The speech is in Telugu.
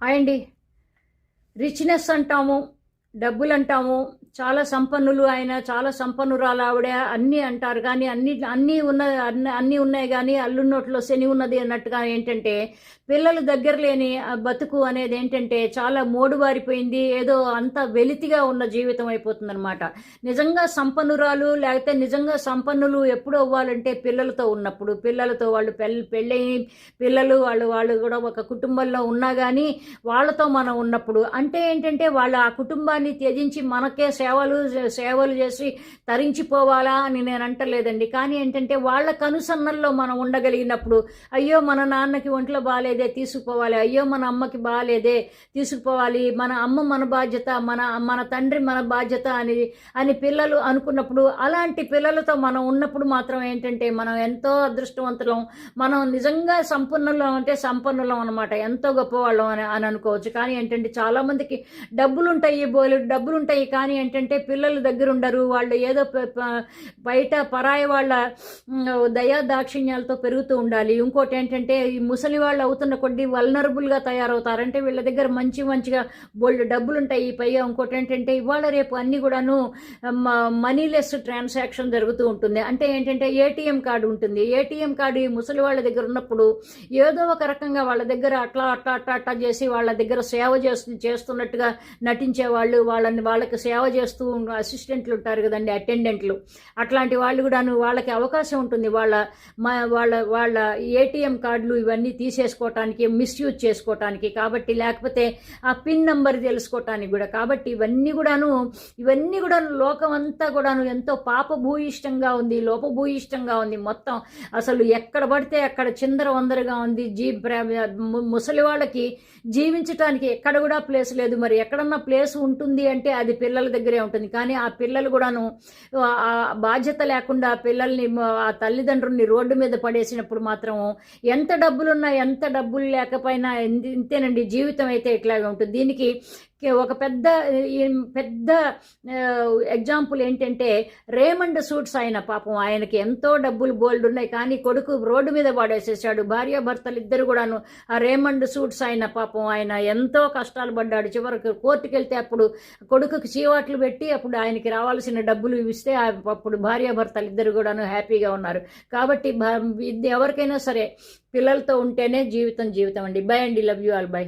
హాయ్ అండి. రిచ్నెస్ అంటాము డబ్బులు అంటాము చాలా సంపన్నులు ఆయన చాలా సంపన్నురాలు ఆవిడ అన్నీ అంటారు. కానీ అన్ని అన్నీ ఉన్న అన్ని అన్నీ ఉన్నాయి కానీ అల్లున్నోట్లో శని ఉన్నది అన్నట్టుగా ఏంటంటే పిల్లలు దగ్గర లేని బతుకు అనేది ఏంటంటే చాలా మోడుబారిపోయింది. ఏదో అంత వెలితిగా ఉన్న జీవితం అయిపోతుందనమాట నిజంగా సంపన్నురాలు లేకపోతే నిజంగా సంపన్నులు ఎప్పుడు అవ్వాలంటే పిల్లలతో ఉన్నప్పుడు. పిల్లలతో వాళ్ళు పెళ్ళి పెళ్ళయి పిల్లలు వాళ్ళు వాళ్ళు కూడా ఒక కుటుంబంలో ఉన్నా కానీ వాళ్ళతో మనం ఉన్నప్పుడు. అంటే ఏంటంటే వాళ్ళు ఆ కుటుంబాన్ని త్యజించి మనకే సేవలు సేవలు చేసి తరించిపోవాలా అని నేను అంటలేదండి. కానీ ఏంటంటే వాళ్ళ కనుసన్నల్లో మనం ఉండగలిగినప్పుడు అయ్యో మన నాన్నకి ఒంట్లో బాగాలేదే తీసుకుపోవాలి. అయ్యో మన అమ్మకి బాగాలేదే తీసుకుపోవాలి. మన అమ్మ మన బాధ్యత మన మన తండ్రి మన బాధ్యత అని అని పిల్లలు అనుకున్నప్పుడు అలాంటి పిల్లలతో మనం ఉన్నప్పుడు మాత్రం ఏంటంటే మనం ఎంతో అదృష్టవంతులం. మనం నిజంగా సంపన్నులం అంటే సంపన్నులం అనమాట ఎంతో గొప్పవాళ్ళం అని అని అనుకోవచ్చు. కానీ ఏంటంటే చాలామందికి డబ్బులు ఉంటాయి బోలు డబ్బులు ఉంటాయి కానీ ఏంటంటే పిల్లలు దగ్గర ఉండరు. వాళ్ళు ఏదో బయట పరాయి వాళ్ళ దయా దాక్షిణ్యాలతో పెరుగుతూ ఉండాలి. ఇంకోటి ఏంటంటే ఈ ముసలి వాళ్ళు అవుతున్న కొద్దీ వల్నరబుల్గా తయారవుతారు. అంటే వీళ్ళ దగ్గర మంచి మంచిగా బోల్డ్ డబ్బులు ఉంటాయి పైగా. ఇంకోటి ఏంటంటే ఇవాళ రేపు అన్ని కూడాను మనీలెస్ ట్రాన్సాక్షన్ జరుగుతూ ఉంటుంది. అంటే ఏంటంటే ఏటీఎం కార్డు ఉంటుంది. ఏటీఎం కార్డు ఈ ముసలి వాళ్ళ దగ్గర ఉన్నప్పుడు ఏదో ఒక రకంగా వాళ్ళ దగ్గర అట్లా అట్లా అట్లా అట్లా చేసి వాళ్ళ దగ్గర సేవ చేస్తు చేస్తున్నట్టుగా నటించే వాళ్ళు వాళ్ళని వాళ్ళకి సేవ చేస్తూ అసిస్టెంట్లు ఉంటారు కదండి అటెండెంట్లు అట్లాంటి వాళ్ళు కూడాను వాళ్ళకి అవకాశం ఉంటుంది. వాళ్ళ మా వాళ్ళ వాళ్ళ ఏటీఎం కార్డులు ఇవన్నీ తీసేసుకోవటానికి మిస్యూజ్ చేసుకోవటానికి కాబట్టి లేకపోతే ఆ పిన్ నంబర్ తెలుసుకోవటానికి కూడా. కాబట్టి ఇవన్నీ కూడాను ఇవన్నీ కూడాను లోకం అంతా కూడాను ఎంతో పాపభూయిష్టంగా ఉంది లోపభూయిష్టంగా ఉంది మొత్తం. అసలు ఎక్కడ పడితే అక్కడ చిందర వందరగా ఉంది. జీ ము- ముసలి వాళ్ళకి జీవించటానికి ఎక్కడ కూడా ప్లేస్ లేదు. మరి ఎక్కడన్నా ప్లేస్ ఉంటుంది అంటే అది పిల్లల దగ్గర ఉంటుంది. కానీ ఆ పిల్లలు కూడాను ఆ బాధ్యత లేకుండా పిల్లల్ని ఆ తల్లిదండ్రుల్ని రోడ్డు మీద పడేసినప్పుడు మాత్రం ఎంత డబ్బులున్నా ఎంత డబ్బులు లేకపోయినా ఇంతేనండి జీవితం అయితే ఇట్లాగే ఉంటుంది. దీనికి ఒక పెద్ద పెద్ద ఎగ్జాంపుల్ ఏంటంటే రేమండ్ సూట్స్ ఆయన పాపం. ఆయనకి ఎంతో డబ్బులు బోల్డ్ ఉన్నాయి. కానీ కొడుకు రోడ్డు మీద పడేసేసాడు భార్యాభర్తలు ఇద్దరు కూడాను ఆ రేమండ్ సూట్స్ ఆయన పాపం. ఆయన ఎంతో కష్టాలు పడ్డాడు. చివరికి కోర్టుకెళ్తే అప్పుడు కొడుకుకి చీవాట్లు పెట్టి అప్పుడు ఆయనకి రావాల్సిన డబ్బులు ఇస్తే అప్పుడు భార్యాభర్తలు ఇద్దరు కూడాను హ్యాపీగా ఉన్నారు. కాబట్టి ఎవరికైనా సరే పిల్లలతో ఉంటేనే జీవితం జీవితం అండి. బై అండి. Love you all by